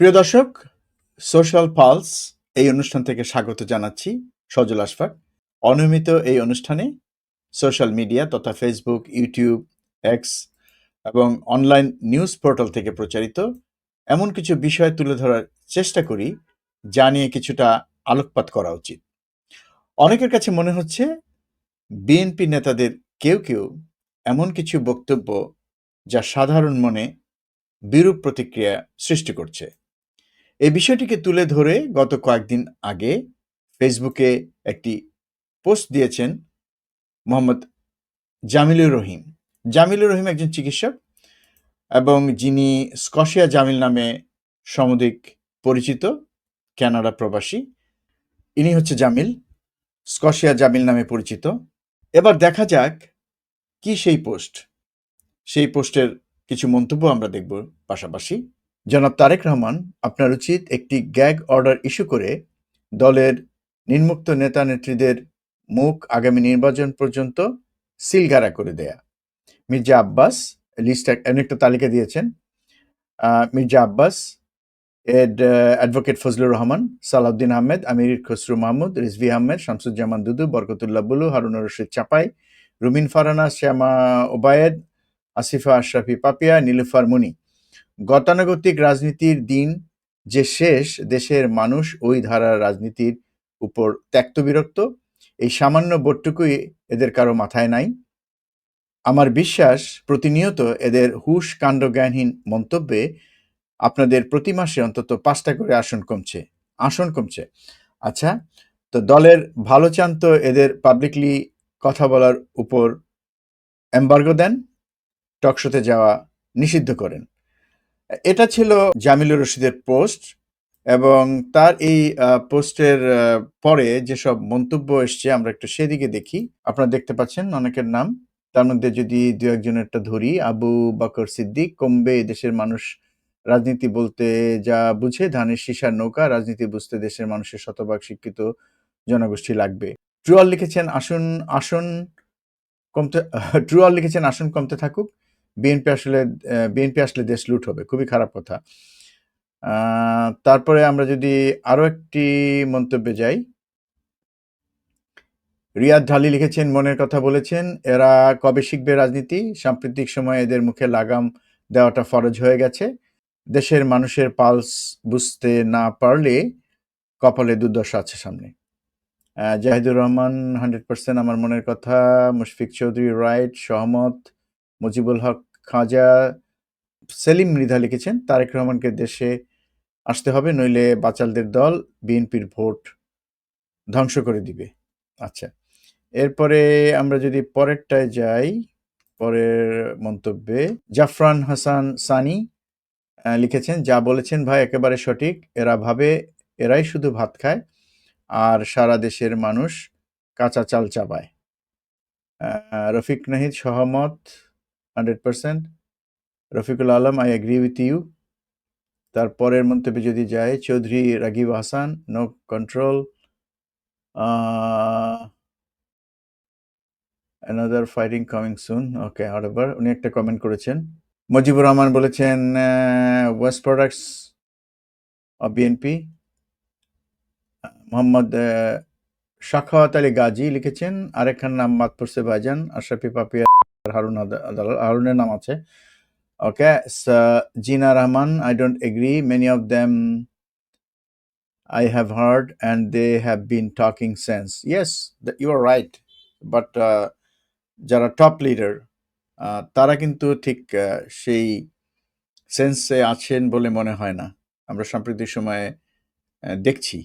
প্রিয় দর্শক social pulse এই অনুষ্ঠান থেকে স্বাগত জানাচ্ছি সজল আশফাক। অনিয়মিত এই অনুষ্ঠানে সোশ্যাল মিডিয়া তথা ফেসবুক ইউটিউব এক্স এবং অনলাইন নিউজ পোর্টাল থেকে প্রচারিত এমন কিছু বিষয় তুলে ধরার চেষ্টা করি, যা নিয়ে কিছুটা আলোকপাত করা উচিত। অনেকের কাছে মনে হচ্ছে বিএনপি নেতাদের কেউ কেউ এমন কিছু বক্তব্য যা সাধারণ মনে বিরূপ প্রতিক্রিয়া সৃষ্টি করছে। এই বিষয়টিকে তুলে ধরে গত কয়েকদিন আগে ফেসবুকে একটি পোস্ট দিয়েছেন মোহাম্মদ জামিলুর রহিম। জামিলুর রহিম একজন চিকিৎসক এবং যিনি স্কশিয়া জামিল নামে সমধিক পরিচিত, ক্যানাডা প্রবাসী। ইনি হচ্ছে জামিল, স্কশিয়া জামিল নামে পরিচিত। এবার দেখা যাক কি সেই পোস্ট। সেই পোস্টের কিছু মন্তব্য আমরা দেখব পাশাপাশি। জনাব তারেক রহমান, আপনার উচিত একটি গ্যাগ অর্ডার ইস্যু করে দলের নির্মুক্ত নেতা নেত্রীদের মুখ আগামী নির্বাচন পর্যন্ত সিলগারা করে দেয়া। মির্জা আব্বাস লিস্ট অনেকটা তালিকা দিয়েছেন। মির্জা আব্বাস, এড অ্যাডভোকেট ফজলুর রহমান, সালাউদ্দিন আহমেদ, আমির খসরু মাহমুদ, রিজভি আহমেদ, শামসুজ্জামান দুদু, বরকতুল্লাহ বুলু হারুনুর রশিদ চাপাই, রুমিন ফারানা, শ্যামা ওবায়েদ, আসিফা আশরাফি পাপিয়া, নীলুফার মুনি। গতানুগতিক রাজনীতির দিন যে শেষ, দেশের মানুষ ওই ধারার রাজনীতির উপর ত্যক্ত বিরক্ত। এই সামান্য বোটটুকুই এদের কারও মাথায় নাই। আমার বিশ্বাস, প্রতিনিয়ত এদের হুশ কাণ্ড জ্ঞানহীন মন্তব্যে আপনাদের প্রতি মাসে অন্তত পাঁচটা করে আসন কমছে আসন কমছে। আচ্ছা তো দলের ভালো চান তো এদের পাবলিকলি কথা বলার উপর এম্বার্গো দেন টকশোতে যাওয়া নিষিদ্ধ করেন। এটা ছিল জামিলুর রশিদের পোস্ট এবং তার এই পোস্টের পরে যেসব মন্তব্য এসছে আমরা একটু সেদিকে দেখি। আপনারা দেখতে পাচ্ছেন অনেকের নাম। তার মধ্যে যদি দু একজনেরটা ধরি, আবু বাকর সিদ্দিক, কমবে দেশের মানুষ, রাজনীতি বলতে যা বুঝে, ধানের শীষার নৌকা, রাজনীতি বুঝতে দেশের মানুষের শতভাগ শিক্ষিত জনগোষ্ঠী লাগবে। ট্রুয়াল লিখেছেন, আসন আসন কমতে ট্রুয়াল লিখেছেন, আসন কমতে থাকুক। বিএনপি আসলে বিএনপি আসলে দেশ লুট হবে, খুবই খারাপ কথা। তারপরে আমরা যদি আরও একটি মন্তব্যে যাই। রিয়াদ ঢালি লিখেছেন, মনের কথা বলেছেন, এরা কবে শিখবে রাজনীতি? সাম্প্রতিক সময়ে এদের মুখে লাগাম দেওয়াটা ফরজ হয়ে গেছে। দেশের মানুষের পালস বুঝতে না পারলে কপালে দুর্দশা আছে সামনে। জাহিদুর রহমান হান্ড্রেড পার্সেন্ট আমার মনের কথা, মুশফিক চৌধুরী রাইট, সহমত মুজিবুল হক খাজা সেলিম মৃধা লিখেছেন, তারেক রহমানকে দেশে আসতে হবে, নইলে বাচালদের দল বিএনপির ভোট ধ্বংস করে দিবে। আচ্ছা এরপরে আমরা যদি পরেরটায় যাই, পরের মন্তব্যে জাফরান হাসান সানি লিখেছেন, যা বলেছেন ভাই একেবারে সঠিক, এরা ভাবে, এরাই শুধু ভাত খায়, আর সারা দেশের মানুষ কাঁচা চাল চাবায়। রফিক নাহিদ সহমত hundred percent Rafiqul Alam I agree with you তারপরের মন্তব্যে যদি যায় Chowdhury Ragib Hasan no control another fighting coming soon okay Harbour উনি একটা কমেন্ট করেছেন। মুজিবুর রহমান বলেছেন waste products of BNP Mohammad Shakhawat Ali Gazi লিখেছেন, আরেকখান নাম মাত পড়ছে ভাইজান, আশরাফি পাপিয়া হারুন আদালত হারুনের নাম আছে। Okay Zina Rahman I don't agree many of them I have heard and they have been talking sense. Yes, th- you right. But uh, যারা টপ লিডার তারা কিন্তু ঠিক সেই সেন্সে আছেন বলে মনে হয় না। আমরা সাম্প্রতিক সময়ে দেখছি।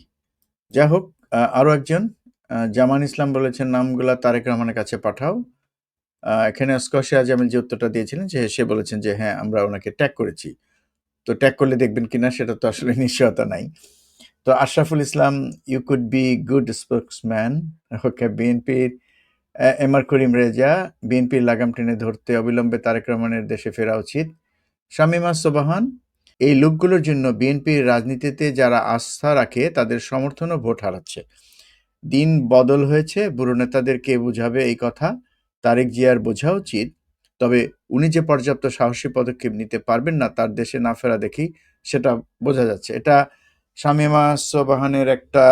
যাই হোক আহ, আরও একজন জামান ইসলাম বলেছেন নামগুলা তারেক রহমানের কাছে পাঠাও। এখানে স্কশিয়া জামিল যে উত্তরটা দিয়েছিলেন, যে সে বলেছেন যে হ্যাঁ আমরা ওনাকে ট্যাগ করেছি। তো ট্যাগ করলে দেখবেন কিনা সেটা তো আসলে নিশ্চয়তা নাই। তো Ashraful Islam you could be good spokesman okay বিএনপির এমআর করিম রেজা বিএনপির লাগাম টেনে ধরতে অবিলম্বে তারেক রহমানের দেশে ফেরা উচিত। শামিমা সোবাহান, এই লোকগুলোর জন্য বিএনপির রাজনীতিতে যারা আস্থা রাখে, তাদের সমর্থন ও ভোট হারাচ্ছে। দিন বদল হয়েছে, বুড়ো নেতাদের কে বুঝাবে এই কথা। তারেক জিয়ার বোঝা উচিত তবে উনি যে পর্যাপ্ত সাহসী পদক্ষেপ নিতে পারবেন না তার দেশে না ফেরা দেখি সেটা বোঝা যাচ্ছে। এটা শামিমা সোবাহানের একটা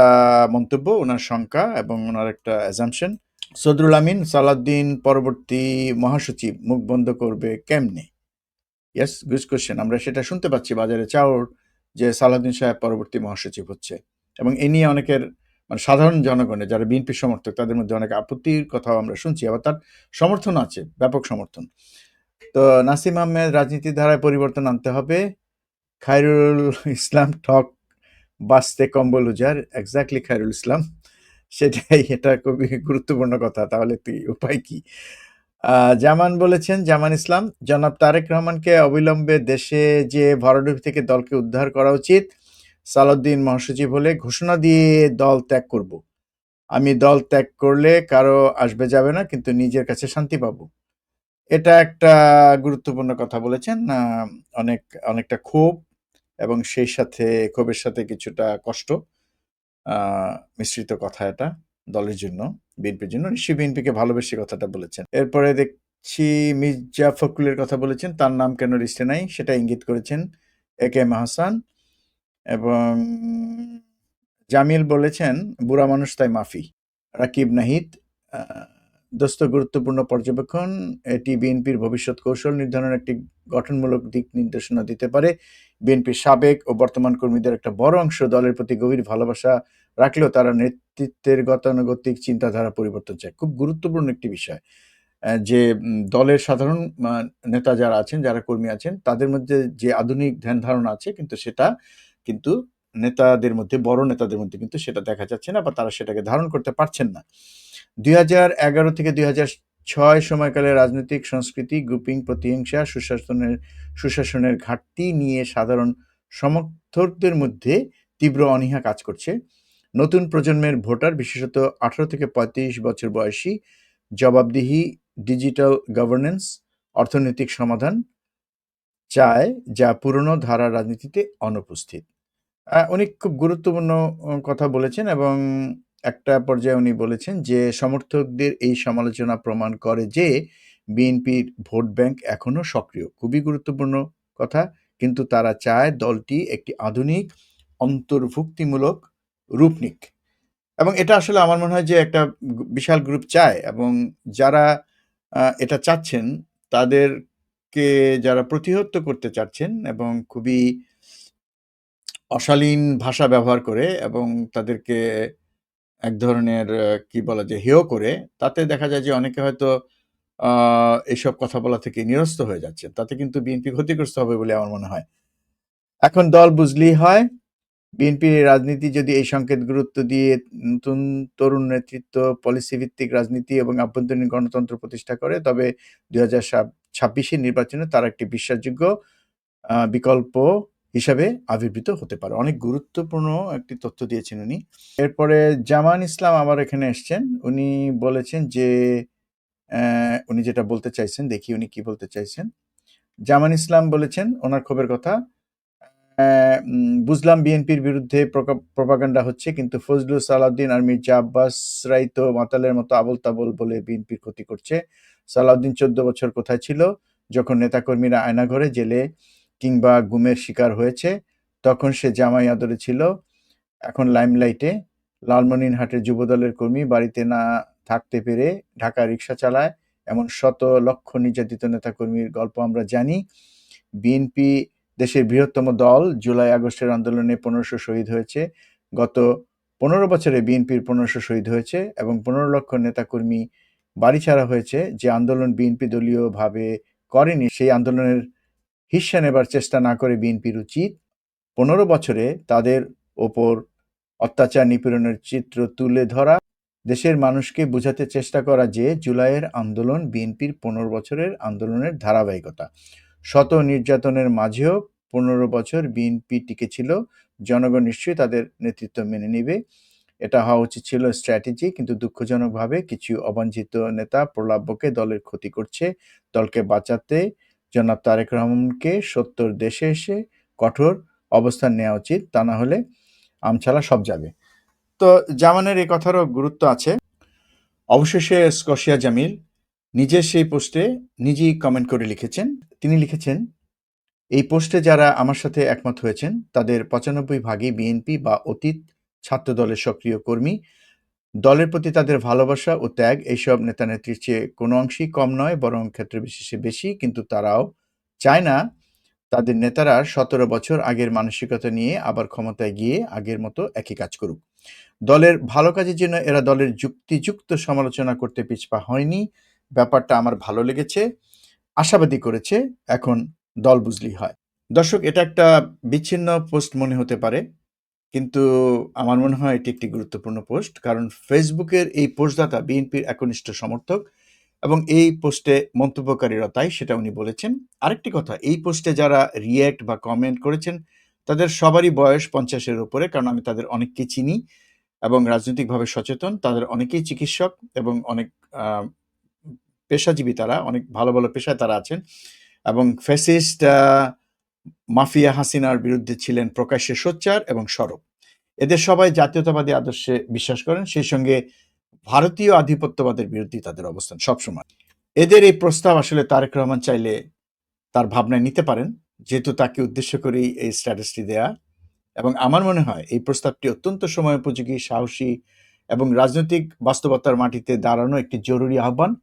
মন্তব্য, ওনার শঙ্কা এবং ওনার একটা অ্যাজামশন সদরুল আমিন সালাদ্দিন পরবর্তী মহাসচিব, মুখ বন্ধ করবে কেমনে? ইয়েস গুজ কোশ্চেন আমরা সেটা শুনতে পাচ্ছি বাজারে। চাওর যে সালাদ্দিন সাহেব পরবর্তী মহাসচিব হচ্ছে। এবং এ নিয়ে অনেকের মানে সাধারণ জনগণের, যারা বিএনপি সমর্থক, তাদের মধ্যে অনেক আপত্তির কথাও আমরা শুনছি, আবার তার সমর্থন আছে, ব্যাপক সমর্থন। তো নাসিম আহমেদ রাজনীতির ধারায় পরিবর্তন আনতে হবে। খায়রুল ইসলাম ঠক বাঁচতে কম্বল উজার এক্স্যাক্টলি খায়রুল ইসলাম। সেটাই, এটা খুবই গুরুত্বপূর্ণ কথা, তাহলে তুই উপায় কি? জামান বলেছেন, জামান ইসলাম, জনাব তারেক রহমানকে অবিলম্বে দেশে যে ভরাডুবি থেকে দলকে উদ্ধার করা উচিত সালাউদ্দিন মহাসচিব হলে ঘোষণা দিয়ে দল ত্যাগ করব। আমি দল ত্যাগ করলে কারও আসবে যাবে না, কিন্তু নিজের কাছে শান্তি পাবো। এটা একটা গুরুত্বপূর্ণ কথা বলেছেন। অনেক, অনেকটা ক্ষোভ এবং সেই সাথে, ক্ষোভের সাথে কিছুটা কষ্ট মিশ্রিত কথা এটা দলের জন্য, বিএনপির জন্য। নিশ্চয়ই বিএনপিকে ভালোবেসে কথাটা বলেছেন। এরপরে দেখছি মির্জা ফখরুলের কথা বলেছেন। তার নাম কেন লিস্টে নাই, সেটা ইঙ্গিত করেছেন এ কে এম হাসান এবং জামিল বলেছেন, বুড়া মানুষ তাই মাফি। রাকিব নাহিদ দোস্ত গুরুত্বপূর্ণ পর্যবেক্ষণ এটি বিএনপির ভবিষ্যৎ কৌশল নির্ধারণের একটি গঠনমূলক দিক নির্দেশনা দিতে পারে। বিএনপির সাবেক ও বর্তমান কর্মীদের একটা বড় অংশ দলের প্রতি গভীর ভালোবাসা রাখলেও তারা নেতৃত্বের গতানুগতিক চিন্তাধারা পরিবর্তন চায়। খুব গুরুত্বপূর্ণ একটি বিষয় যে দলের সাধারণ নেতা যারা আছেন, যারা কর্মী আছেন, তাদের মধ্যে যে আধুনিক ধ্যান ধারণা আছে, কিন্তু সেটা কিন্তু নেতাদের মধ্যে, বড় নেতাদের মধ্যে কিন্তু সেটা দেখা যাচ্ছে না বা তারা সেটাকে ধারণ করতে পারছেন না। দুই হাজার এগারো থেকে দুই ছয় সময়কালে রাজনৈতিক, সংস্কৃতি, গ্রুপিং, প্রতিহিংসা, সুশাসনের সুশাসনের ঘাটতি নিয়ে সাধারণ সমর্থকদের মধ্যে তীব্র অনীহা কাজ করছে। নতুন প্রজন্মের ভোটার, বিশেষত আঠারো থেকে পঁয়ত্রিশ বছর বয়সী, জবাবদিহি, ডিজিটাল গভর্নেন্স, অর্থনৈতিক সমাধান চায় যা পুরনো ধারা রাজনীতিতে অনুপস্থিত। উনি খুব গুরুত্বপূর্ণ কথা বলেছেন এবং একটা পর্যায়ে উনি বলেছেন যে, সমর্থকদের এই সমালোচনা প্রমাণ করে যে, বিএনপির ভোট ব্যাংক এখনও সক্রিয়। খুবই গুরুত্বপূর্ণ কথা, কিন্তু তারা চায় দলটি একটি আধুনিক, অন্তর্ভুক্তিমূলক রূপ নিক। এবং এটা আসলে আমার মনে হয় যে একটা বিশাল গ্রুপ চায় এবং যারা এটা চাচ্ছেন, তাদেরকে যারা প্রতিহত করতে চাচ্ছেন এবং খুবই অশালীন ভাষা ব্যবহার করে এবং তাদেরকে এক ধরনের কি বলা যায় হেয় করে, তাতে দেখা যায় যে, অনেকে হয়তো এইসব কথা বলা থেকে নিরস্ত হয়ে যাচ্ছে। তাতে কিন্তু বিএনপি ক্ষতিগ্রস্ত হবে বলে আমার মনে হয়। এখন দল বুঝলেই হয় বিএনপির রাজনীতি যদি এই সংকেত গুরুত্ব দিয়ে নতুন তরুণ নেতৃত্ব পলিসি ভিত্তিক রাজনীতি এবং আভ্যন্তরীণ গণতন্ত্র প্রতিষ্ঠা করে, তবে দুই হাজার ছাব্বিশের নির্বাচনে তারা একটি বিশ্বাসযোগ্য বিকল্প হিসাবে আবির্ভূত হতে পারে। অনেক গুরুত্বপূর্ণ একটি তথ্য দিয়েছেন উনি। এরপরে জামান ইসলাম আবার এখানে এসছেন। উনি বলেছেন যে উনি যেটা বলতে চাইছেন, দেখি উনি কি বলতে চাইছেন। জামান ইসলাম বলেছেন, ওনার ক্ষোভের কথা বুঝলাম বিএনপির বিরুদ্ধে প্রপাগান্ডা হচ্ছে, কিন্তু ফজলুল সালাউদ্দিন আর মির্জা আব্বাস রাই তো মাতালের মতো আবল তাবল বলে বিএনপির ক্ষতি করছে। সালাউদ্দিন চোদ্দ বছর কোথায় ছিল? যখন নেতাকর্মীরা আয়নাঘরে জেলে কিংবা গুমের শিকার হয়েছে, তখন সে জামাই আদরে ছিল। এখন লাইমলাইটে লালমনিরহাটের যুবদলের কর্মী বাড়িতে না থাকতে পেরে ঢাকা রিক্সা চালায়। এমন শত লক্ষ নির্যাতিত নেতাকর্মীর গল্প আমরা জানি। বিএনপি দেশের বৃহত্তম দল জুলাই আগস্টের আন্দোলনে পনেরোশো শহীদ হয়েছে। গত পনেরো বছরে বিএনপির পনেরোশো শহীদ হয়েছে এবং পনেরো লক্ষ নেতাকর্মী বাড়ি ছাড়া হয়েছে। যে আন্দোলন বিএনপি দলীয়ভাবে করেনি, সেই আন্দোলনের হিস্সা নেবার চেষ্টা না করে বিএনপির উচিত। পনেরো বছরে তাদের ওপর অত্যাচার নিপীড়নের চিত্র তুলে ধরা, দেশের মানুষকে বোঝাতে চেষ্টা করা যে জুলাইয়ের আন্দোলন বিএনপির পনেরো বছরের আন্দোলনের ধারাবাহিকতা। শত নির্যাতনের মাঝেও পনেরো বছর বিএনপি টিকেছিল জনগণ নিশ্চয়ই তাদের নেতৃত্ব মেনে নেবে। এটা হওয়া উচিত ছিল স্ট্র্যাটেজি, কিন্তু দুঃখজনকভাবে কিছু অবাঞ্ছিত নেতা প্রলাব্যকে দলের ক্ষতি করছে, দলকে বাঁচাতে জনাব তারেক রহমানকে সত্তর দেশে এসে কঠোর অবস্থান নেওয়া উচিত তা না হলে আমছালা সব যাবে তো জামানের এই কথারও গুরুত্ব আছে অবশেষে স্কশিয়া জামিল নিজের সেই পোস্টে নিজেই কমেন্ট করে লিখেছেন। তিনি লিখেছেন, "এই পোস্টে যারা আমার সাথে একমত হয়েছেন, তাদের ৯৫ ভাগই বিএনপি বা অতীত ছাত্রদলের সক্রিয় কর্মী। দলের প্রতি তাদের ভালোবাসা ও ত্যাগ এইসব নেতা-নেত্রীর চেয়ে কোনো অংশেই কম নয়, বরং ক্ষেত্রবিশেষে বেশি। কিন্তু তারাও চায় না তাদের নেতারা ১৭ বছর আগের মানসিকতা নিয়ে আবার ক্ষমতায় গিয়ে আগের মতো একই কাজ করুক। দলের ভালো কাজের জন্য এরা দলের যুক্তিযুক্ত সমালোচনা করতে পিছপা হয়নি। ব্যাপারটা আমার ভালো লেগেছে, আশাবাদী করেছে। এখন দল বুঝলেই হয়।" দর্শক এটা একটা বিচ্ছিন্ন পোস্ট মনে হতে পারে। কিন্তু আমার মনে হয় এটি একটি গুরুত্বপূর্ণ পোস্ট। কারণ ফেসবুকের এই পোস্টদাতা বিএনপির একনিষ্ঠ সমর্থক এবং এই পোস্টে মন্তব্যকারীরা তাই সেটা উনি বলেছেন। আরেকটি কথা, এই পোস্টে যারা রিঅ্যাক্ট বা কমেন্ট করেছেন, তাদের সবারই বয়স ৫০ এর উপরে। কারণ আমি তাদের অনেককে চিনি এবং রাজনৈতিকভাবে সচেতন। তাদের অনেকেই চিকিৎসক এবং অনেক পেশাজীবী তারা। অনেক ভালো, ভালো পেশায় তারা আছেন। এবং ফ্যাসিস্ট মাফিয়া হাসিনার বিরুদ্ধে ছিলেন প্রকাশ্যে সোচ্চার এবং সরব। এদের সবাই জাতীয়তাবাদী আদর্শে বিশ্বাস করেন। সেই সঙ্গে ভারতীয় আধিপত্যবাদের বিরুদ্ধেই তাদের অবস্থান সবসময়। এদের এই প্রস্তাব আসলে তারেক রহমান চাইলে তার ভাবনায় নিতে পারেন। যেহেতু তাকে উদ্দেশ্য করেই এই স্ট্যাটাসটি দেয়া। এবং আমার মনে হয় এই প্রস্তাবটি অত্যন্ত সময়োপযোগী, সাহসী এবং রাজনৈতিক বাস্তবতার মাটিতে দাঁড়ানো একটি জরুরি আহ্বান।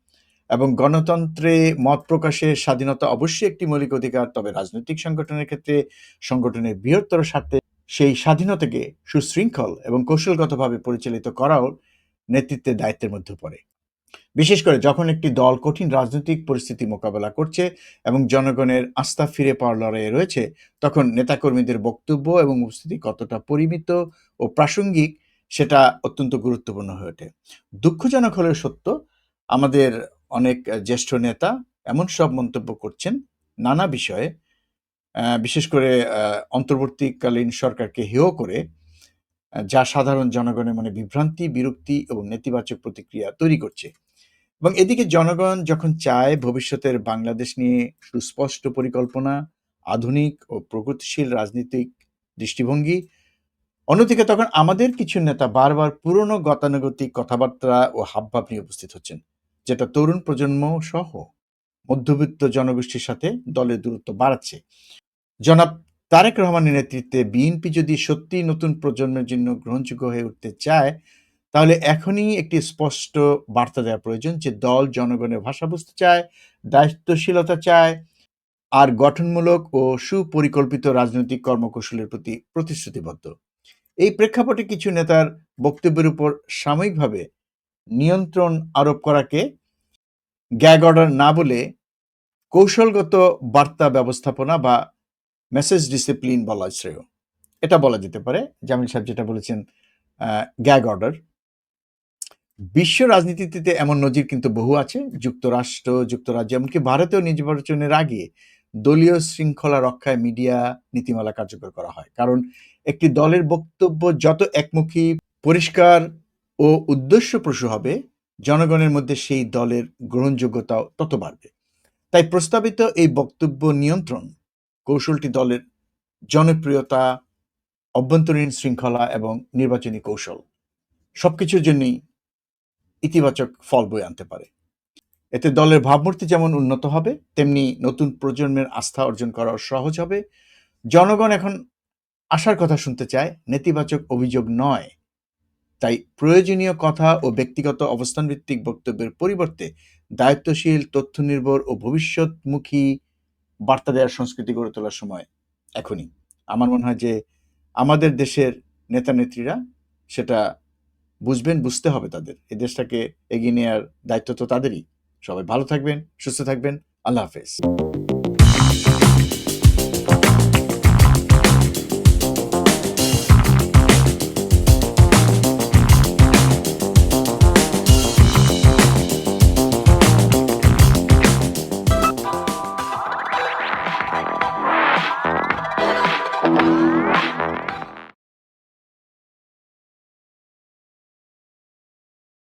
এবং গণতন্ত্রে মত প্রকাশের স্বাধীনতা অবশ্যই একটি মৌলিক অধিকার। তবে রাজনৈতিক সংগঠনের ক্ষেত্রে সংগঠনের বৃহত্তর স্বার্থে সেই স্বাধীনতাকে সুশৃঙ্খল এবং কৌশলগতভাবে পরিচালিত করাও নেতৃত্বের দায়িত্বের মধ্যে পড়ে। বিশেষ করে যখন একটি দল কঠিন রাজনৈতিক পরিস্থিতি মোকাবেলা করছে এবং জনগণের আস্থা ফিরে পাওয়ার লড়াইয়ে রয়েছে, তখন নেতাকর্মীদের বক্তব্য এবং উপস্থিতি কতটা পরিমিত ও প্রাসঙ্গিক সেটা অত্যন্ত গুরুত্বপূর্ণ হয়ে ওঠে। দুঃখজনক হলেও সত্য, আমাদের অনেক জ্যেষ্ঠ নেতা এমন সব মন্তব্য করছেন নানা বিষয়ে, বিশেষ করে অন্তর্বর্তীকালীন সরকারকে হেয় করে, যা সাধারণ জনগণের মনে বিভ্রান্তি, বিরক্তি এবং নেতিবাচক প্রতিক্রিয়া তৈরি করছে। এবং এদিকে জনগণ যখন চায় ভবিষ্যতের বাংলাদেশ নিয়ে সুস্পষ্ট পরিকল্পনা, আধুনিক ও প্রগতিশীল রাজনীতিক দৃষ্টিভঙ্গি, অন্যদিকে তখন আমাদের কিছু নেতা বারবার পুরনো গতানুগতিক কথাবার্তা ও হাবভাব নিয়ে উপস্থিত হচ্ছেন, যেটা তরুণ প্রজন্ম সহ মধ্যবিত্ত জনগোষ্ঠীর সাথে দলের দূরত্ব বাড়াচ্ছে। জনাব তারেক রহমানের নেতৃত্বে বিএনপি যদি সত্যি নতুন প্রজন্মের জন্য গ্রহণযোগ্য হয়ে উঠতে চায়, তাহলে এখনই একটি স্পষ্ট বার্তা দেওয়া প্রয়োজন যে দল জনগণের ভাষা বুঝতে চায়, দায়িত্বশীলতা চায়, আর গঠনমূলক ও সুপরিকল্পিত রাজনৈতিক কর্মকৌশলের প্রতি প্রতিশ্রুতিবদ্ধ। এই প্রেক্ষাপটে কিছু নেতার বক্তব্যের উপর সাময়িকভাবে নিয়ন্ত্রণ আরোপ করাকে গ্যাগ অর্ডার না বলে কৌশলগত বার্তা ব্যবস্থাপনা বা মেসেজ ডিসিপ্লিন বলা শ্রেয়। এটা বলা যেতে পারে। জামিল সাহেব যেটা বলেছেন গ্যাগ অর্ডার। বিশ্ব রাজনীতিতে এমন নজির কিন্তু বহু আছে। যুক্তরাষ্ট্র, যুক্তরাজ্য এমনকি ভারতেও নির্বাচনের আগে দলীয় শৃঙ্খলা রক্ষায় মিডিয়া নীতিমালা কার্যকর করা হয়। কারণ একটি দলের বক্তব্য যত একমুখী, পরিষ্কার ও উদ্দেশ্যপ্রসূ হবে, জনগণের মধ্যে সেই দলের গ্রহণযোগ্যতাও তত বাড়বে। তাই প্রস্তাবিত এই বক্তব্য নিয়ন্ত্রণ কৌশলটি দলের জনপ্রিয়তা, অভ্যন্তরীণ শৃঙ্খলা এবং নির্বাচনী কৌশল সবকিছুর জন্যই ইতিবাচক ফল বয়ে আনতে পারে। এতে দলের ভাবমূর্তি যেমন উন্নত হবে, তেমনি নতুন প্রজন্মের আস্থা অর্জন করাও সহজ হবে। জনগণ এখন আশার কথা শুনতে চায়, নেতিবাচক অভিযোগ নয়। তাই প্রয়োজনীয় কথা ও ব্যক্তিগত অবস্থানভিত্তিক বক্তব্যের পরিবর্তে দায়িত্বশীল, তথ্য নির্ভর ও ভবিষ্যৎমুখী বার্তা দেওয়ার সংস্কৃতি গড়ে তোলার সময় এখনই। আমার মনে হয় যে আমাদের দেশের নেতা-নেত্রীরা সেটা বুঝবেন, বুঝতে হবে তাদের। এই দেশটাকে এগিয়ে নেওয়ার দায়িত্ব তো তাদেরই। সবাই ভালো থাকবেন, সুস্থ থাকবেন। আল্লাহ হাফেজ।